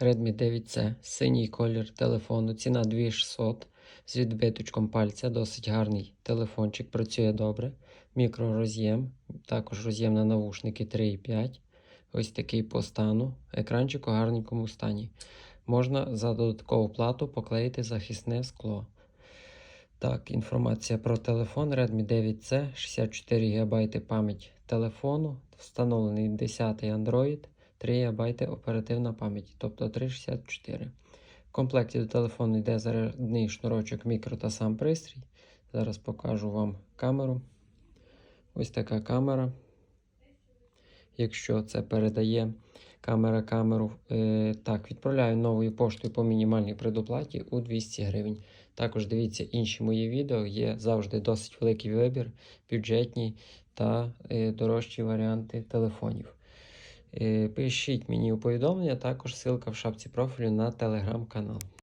Redmi 9C, синій колір телефону, ціна 2600 з відбиточком пальця, досить гарний телефончик, працює добре. Мікророз'єм, також роз'єм на навушники 3,5. Ось такий по стану. Екранчик у гарненькому стані. Можна за додаткову плату поклеїти захисне скло. Так, інформація про телефон Redmi 9C, 64 ГБ пам'ять телефону, встановлений 10 Android. 3 ГБ оперативна пам'ять, тобто 364. В комплекті до телефону йде зарядний шнурочок мікро та сам пристрій. Зараз покажу вам камеру. Ось така камера. Якщо це передає камера камеру, е, так, відправляю новою поштою по мінімальній предоплаті у 200 гривень. Також дивіться інші мої відео, є завжди досить великий вибір, бюджетні та е, дорожчі варіанти телефонів. Е, Пишіть мені у повідомлення, також ссылка в шапці профілю на телеграм-канал.